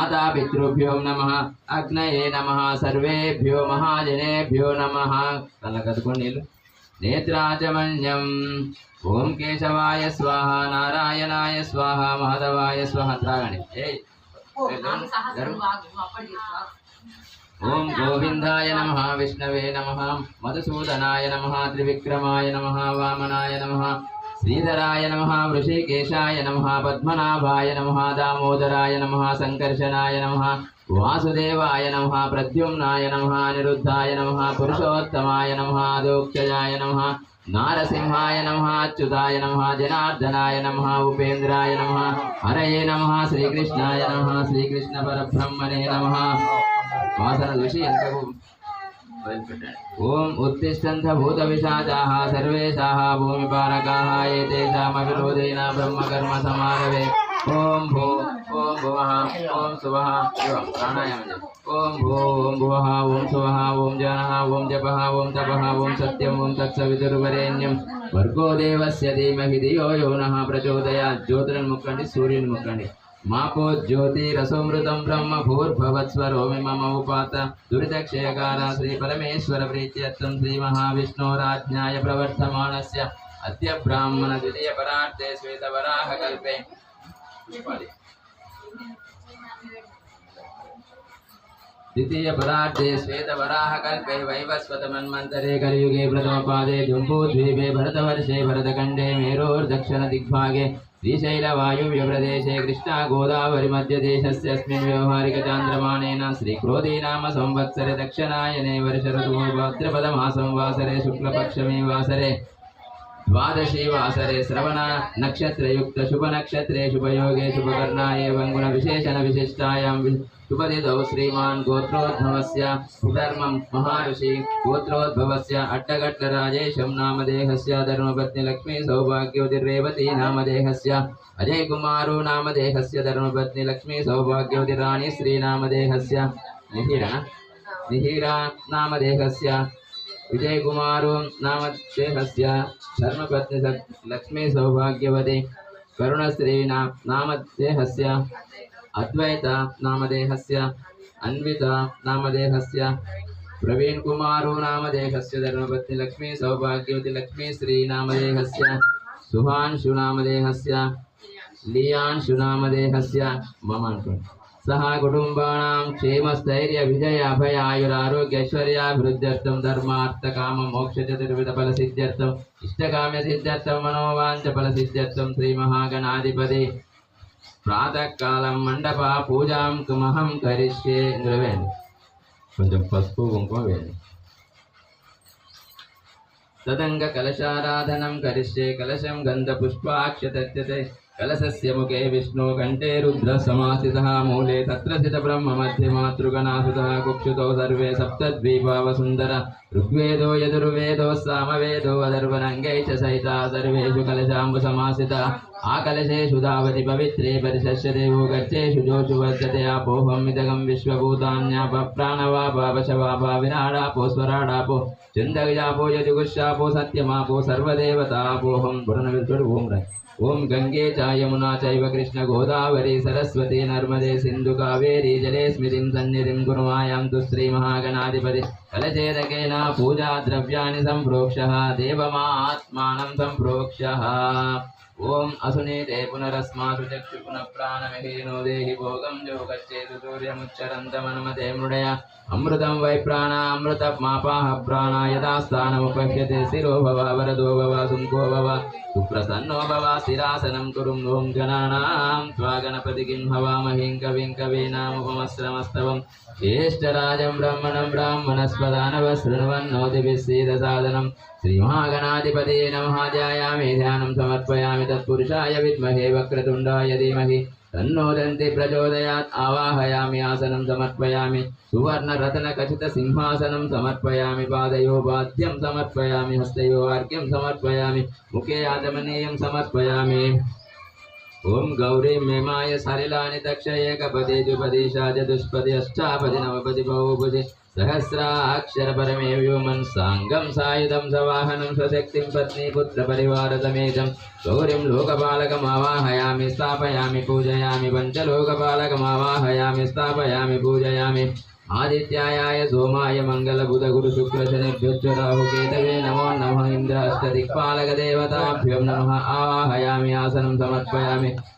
మాతాపితృభ్యో నమ అగ్నయే నమ సర్వేభ్యో మహాజనేభ్యో నమ కళ్ళకదుకోండి నీళ్ళు నేత్రాచమన్యం ఓం కేశవాయ స్వాహ నారాయణాయ స్వాహ మాధవాయ స్వాహ త్రాగండి ఏయ్ ఓం గోవిందాయ నమ విష్ణవే నమ మధుసూదనాయ నమ త్రివిక్రమాయ నమ వామనాయ నమ శ్రీధరాయ నమ వృషికేశాయ నమ పద్మనాభాయ నమ దామోదరాయ నమ సంకర్షణాయ నమ వాసుదేవాయ నమ ప్రద్యుమ్నాయ నమ అనిరుద్ధాయ నమ పురుషోత్తమాయ నమ దోక్షయాయ నమ నారసింహాయ నమ అచ్యుతాయ నమ జనార్దనాయ నమ ఉపేంద్రాయ నమ హరయే నమ శ్రీకృష్ణాయ నమ శ్రీకృష్ణ పరబ్రహ్మణే నమ. వాసన చూసి ఎంతకు ओम उत्तिष्ठन्त भूत उत्तिष्ठन्थ भूतविषादाः सर्वेशाः भूमिपारकाः एतेषामविरोधेन ब्रह्मकर्म समारवे ओम भो ओम भुवः ओम सुवः ओम प्राणायामः ओम भो ओम भुवः ओम सुवः ओम जनः ओम जपः ओम तपः ओम सत्यम् ओम तत्सवितुर्वरेण्यं। भर्गो देवस्य धीमहि धियो यो नः, प्रचोदयात् ज्योतिर्मुखण्डि सूर्यन्मुखण्डि। मापो ब्रह्म भूर्भवत्स्वरोमि मम उपात दुरितक्षयकारा श्रीपरमेश्वरप्रीत्यर्थं श्रीमहाविष्णोराज्ञाय प्रवर्धमाणस्य अद्य ब्राह्मणद्वितीयपरार्थे श्वेतवराहकल्पे। द्वितीयपरार्थे श्वेतवराहकल्पे वैवस्वतमन्वन्तरे कलियुगे जुम्बू जम्बूद्वीपे भरतवर्षे भरतखण्डे मेरोर्दक्षिणदिग्भागे श्रीशैलवायुव्यप्रदेशे कृष्णा गोदावरि मध्यदेशस्यस्मिन् व्यवहारिकचान्द्रमाणेन श्रीक्रोधी नाम संवत्सरे दक्षिणायने वर्षऋतुः भाद्रपदमासं वासरे शुक्लपक्षमे वासरे द्वादशी वासरे श्रवण नक्षत्रयुक्त शुभ नक्षत्रे शुभयोगे शुभकर्णाय एवं विशिष्टायां श्रीमान् गोत्रोद्भवस्य धर्मं महर्षि गोत्रोद्भवस्य अट्टगट्टराजेशं नामदेहस्य धर्मपत्नी लक्ष्मी सौभाग्यवतिरेवती नामदेहस्य अजय कुमारो नामदेहस्य धर्मपत्नी लक्ष्मी सौभाग्यवतिराणि श्रीनामदेहस्य निहिरा निहिरा नामदेहस्य विजयकुमारो नामदेहस्य धर्मपत्नी लक्ष्मी सौभाग्यवती करुणश्री नामदेहस्य अद्वैत नामदेहस्य अन्विता नामदेहस्य प्रवीणकुमारो नामदेहस्य, धर्मपत्नी लक्ष्मी, सौभाग्यवती लक्ष्मी, श्री नामदेहस्य सुभांशु नामदेहस्य लियान्शु नामदेहस्य मम. सह कुटुम्बाणां क्षेमस्थैर्य विजय अभय आयुरारोग्यैश्वर्याभिवृद्ध्यर्थं धर्मार्थकाममोक्षचतुर्विधफलसिद्ध्यर्थम् इष्टकाम्यसिद्ध्यर्थं, मनोवाञ्छफलसिद्ध्यर्थं, श्रीमहागणाधिपति ప్రాతకాలం మండప పూజాం కుమహం కరిష్యే. ఇందులో వేయండి. కొంచెం పసుపు కుంకుమ వేయండి. తదంగ కలశారాధనం కరిష్యే. కలశం గంధ పుష్పాక్షతత్యతే. కలశస్య ముఖే విష్ణు కంఠే రుద్ర సమాసిత మూలే. తత్ర స్థిత బ్రహ్మ మధ్య మాతృగణాసుత కుక్షుతో సర్వే సప్తద్వీపావ సుందర ఋగ్వేదో యజుర్వేదో సామవేదో అదర్వనంగై చ సహితా. సర్వేషు కలశాంబు సమాసిత. ఆ కలశేషు దావతి పవిత్రే పరిశస్య దేవో గచ్చేషు జోషు వర్ధతే అపోహం ఇదగం విశ్వభూతాన్యాప ప్రాణవాపాపశవాపా విరాడాపో స్వరాడాపో చందగజాపో యజుగుషాపో సత్యమాపో సర్వదేవతాపోహం పురణ విరుడు ఓం రై. ఓం గంగే చ యమునా చైవ కృష్ణ గోదావరి సరస్వతి నర్మదే సింధు కావేరీ జలే స్మితిం సన్నిధిం కుర్మాయాం తు శ్రీ మహాగణాధిపతి ఓం అసునీతే పునరస్మాసు చక్షు పునఃప్రాణమిహీనో దేహి భోగం యోగచ్చేతు సూర్యముచ్చరంతమనుమతే మృడయ. అమృతం వై ప్రాణామృత మాపాహ ప్రాణ యథాస్థానముపశ్యతే శిరో భవ వరదో భవ సుంకో భవ. సుప్రసన్నో స్థిరాసనం కురుం ఓం గణానాం. త్వా గణపతికిం హవామహిం కవిం కవీనాముపమశ్రమస్తవం. జ్యేష్ఠరాజం బ్రహ్మణం బ్రాహ్మణస్పదానవ శృణ్వన్నోతిభిశ్రీరసాదనం श्रीमहागणाधिपते नमः ध्यायामि ध्यानं समर्पयामि तत्पुरुषाय विद्महे वक्रतुण्डाय धीमहि तन्नो सुवर्ण रतन कथित आसनं समर्पयामि सुवर्णरत्नखचितसिंहासनं समर्पयामि पादयोपाद्यं हस्तो आर्घ्यम समर्पयामि मुखे आदमनीय समर्पयामि ओं गौरी मेमाय सलिलानि दक्ष एकपदे द्विपदे शाच दुष्पदे अष्टापदे नवपदे सहस्राक्षरपरमेव मनस्साङ्गं सायुधं सवाहनं गौरी लोकपालक गौरिं लोकपालकमावाहयामि पूजयामी पंचलोकपालक पञ्चलोकपालकमावाहयामि स्थापयामि पूजयामि। आदित्याय सोमाय मंगल बुध गुरु शुक्र राहुकेतवे नमो नम इंद्र अष्टिक्पालेवताभ्यों नमः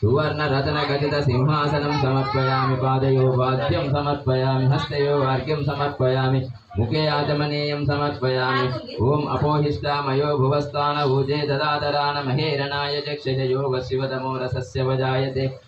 सुवर्ण रतन समर्पयामि सिंहासन समर्पयामि पादयो वाद्यं समर्पयामि हस्तयो वाक्यम समर्पयामि मुखे आचमनीयं समर्पयामि ॐ अपोहिष्टामयो भुवस्तान भुजे योग शिव तमो रस्य वजायते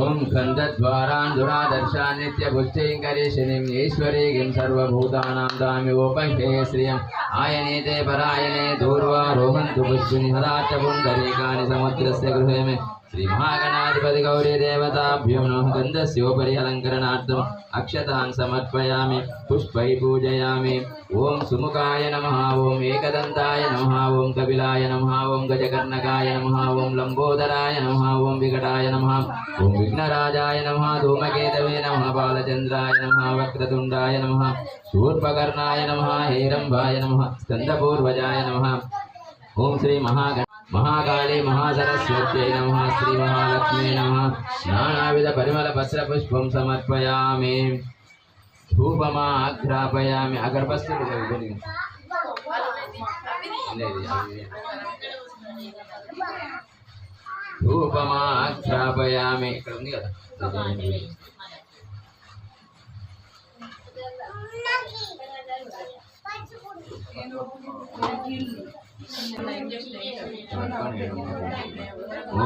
ओम गन्धद्वारान्धुरादर्शा नित्यपुष्टैं करिष्यनिम् ईश्वरीगिं सर्वभूतानां दामि उपह्ये श्रियम्। आयनेते परायणे दूर्वा रोहन्तु पुष्पिनि हरा च पुण्डरीकानि समुद्रस्य गृहे मे కుంకుమ వేయండి ఓం గంధద్వారాంధురాదర్శా నిత్యపుష్టైకరీషిణిం ఈశ్వరీగిం సర్వభూతానాం దామి ఓపహే శ్రియం ఆయనేతే పరాయణే దూర్వారోహంతు పుష్పిని హదాచ పుండరీకాని సముద్రస్య గృహేమే శ్రీమహాగణాధిపతి గౌరీ దేవతాభ్యో నమః గంధస్యోపరి అలంకరణార్థం అక్షతాన్ సమర్పయామి పుష్పై పూజయామి ఓం సుముఖాయ నమః ఓం ఏకదంతాయ నమః ఓం కపిలాయ నమః ఓం గజకర్ణకాయ నమః. ఓం లంబోదరాయ నమః ఓం వికటాయ నమః ఓం విఘ్నరాజాయ నమః ధూమకేతవే నమః బాలచంద్రాయ నమః వక్రతుండాయ నమః శూర్పకర్ణాయ నమః హేరంబాయ నమః స్కందపూర్వజాయ నమః ఓం శ్రీ మహాగణ మహాకాళీ మహాసరస్వత్యై నమ శ్రీ మహాలక్ష్మీ నమ నానావిధ పరిమళ పత్ర పుష్పం సమర్పయామి ధూపమాఘ్రాపయామి అగర్భస్తుడు ధూపమాఘ్రాపయామి ఇక్కడ ఉంది కదా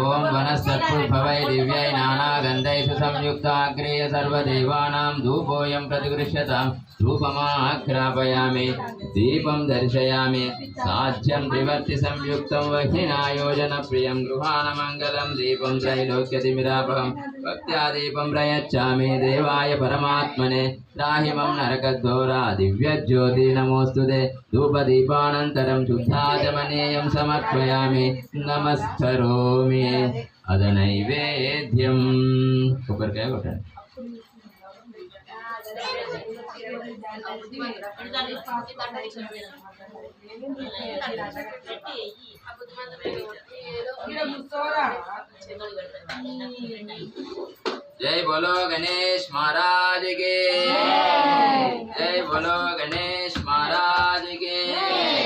ఓం వనస్పత్పుర్భవై దివ్యై నానాగంధై సుసంయుక్తాగ్రేయ సర్వదేవానాం ధూపోయం ప్రతిగృహ్యతాం. ధూపమాఘ్రాపయామి దీపం దర్శయామి సాధ్యం త్రివర్తి సంయుక్తం వహినాయోజన ప్రియం గృహాణ మంగళం దీపం త్రైలోక్యతిమిరాపహం భక్త్యా దీపం ప్రయచ్చామి దేవాయ పరమాత్మనే రాహిమం నరకద్వోరా దివ్యజ్యోతి నమోస్తుదే ధూపదీపానంతరం यमनीयं समर्पयामि नमस्करोमि अद नैवेद्यं ऊपर क्या होता है जय बोलो गणेश महाराज के। जय बोलो गणेश महाराज के।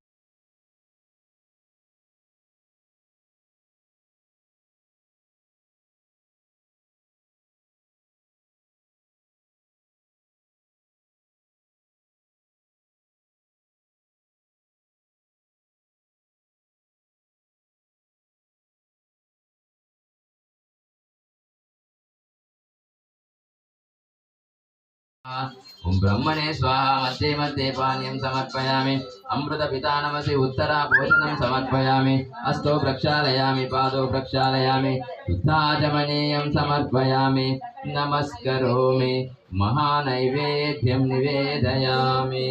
ఓం బ్రహ్మణే స్వాహ మధ్యే మధ్యే పానీయం సమర్పయామి. అమృత పితానమసి ఉత్తరా భోజనం సమర్పయామి. అస్తో ప్రక్షాళయామి పాదో ప్రక్షాళయామి. శుద్ధాచమనీయం సమర్పయామి. నమస్కరోమి. మహానైవేద్యం నివేదయామి.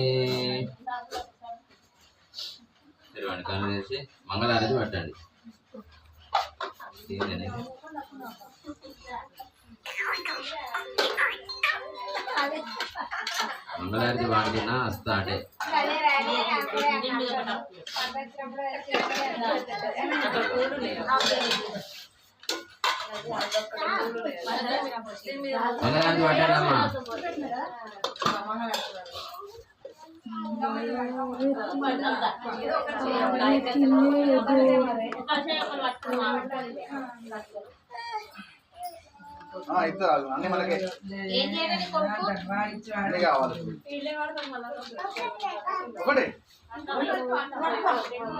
తెరవండి కళ్ళు తెరిచి మంగళారతి పట్టండి. Thank you. వాడుతున్నా వస్తా అంటే. మంగళారతి పట్టాడమ్మా ఆ, ఇస్తారు అన్ని మనకే. అన్ని కావాలి. ఒకటి.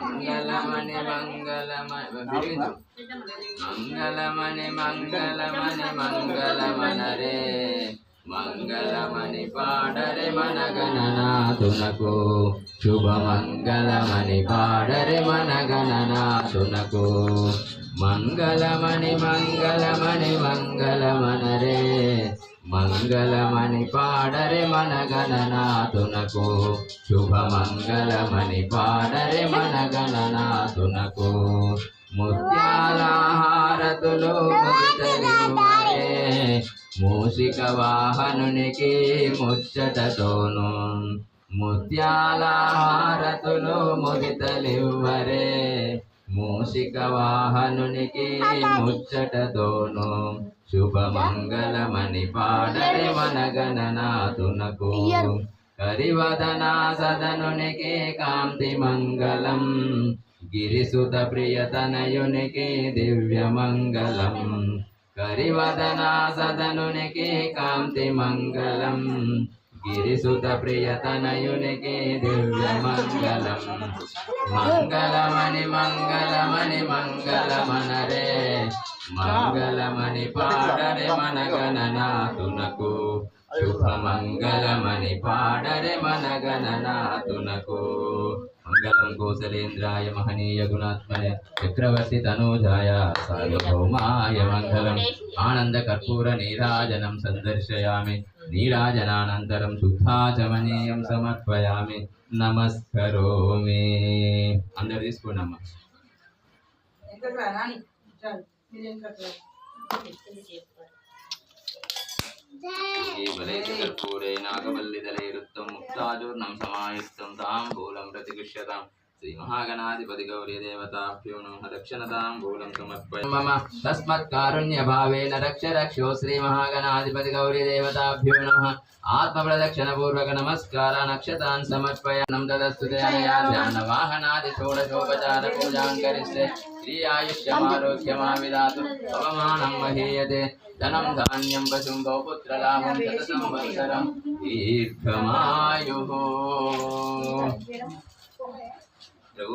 మంగళమణి మంగళమణి మంగళమణి మంగళమణి మంగళమనరే మంగళమణి పాడరే మన గణనాథునకు. శుభ మంగళమణి పాడరే మన గణనాథునకు. మంగళమణి మంగళమణి మంగళమనరే. మంగళమణి పాడరే మన గణనాథునకు. శుభ మంగళమణి పాడరే మన గణనాథునకు. ముత్యాలహారతులు మూసిక వాహనునికి ముచ్చటతోను. ముత్యాలహారతులు ముగితలివ్వరే. మూషిక వాహనునికి ముచ్చటతోను శుభ మంగళమణి పాడరే మన గణనాథునకు కరివదనా సదనునికి కాంతి మంగళం గిరిసుత ప్రియతనయునికి దివ్య మంగళం. కరివదనా సదనునికి కాంతి మంగళం గిరిసుత ప్రియతనయునికి దివ్య మంగళం మంగళమణి మంగళమణి మంగళమనరే. మంగళమణి పాడరే మన గణనాథునకు. శుభ మంగళమణి పాడరే మన గణనాథునకు. మంగళం కోసలేంద్రాయ మహనీయ గుణాత్మయ చక్రవర్తి తనూజాయ సార్వభౌమాయ మంగళం. ఆనంద కర్పూర నీరాజనం సందర్శయామి. నీరాజనానంతరం శుద్ధాచమనీయం సమర్పయామి నమస్కరోమి అందరు తీసుకోండమ్మా కేవలైతి కర్పూరే నాగవల్లిదలైరుత్తం ముక్తాచూర్ణం సమాయుక్తం తాంబూలం ప్రతిగృష్యతాం శ్రీ శ్రీమహాగణాధిపతి గౌరీ దేవతాభ్యో నమ దక్షిణతాంబూలం సమర్పయ మమ తస్మత్ రక్ష రక్షో శ్రీ మహాగణాధిపతి నమ ఆత్మ నమస్కార నక్షతాన్ సమర్పయనం దదస్తు ధ్యాన వాహనాది షోడశోపచార పూజాం కరిస్తే శ్రీ ఆయుష్యమారోగ్యమావిదాతు అవమానం మహీయతే ధనం ధాన్యం పశుం బహుపుత్రలాభం శత సంవత్సరం దీర్ఘమాయు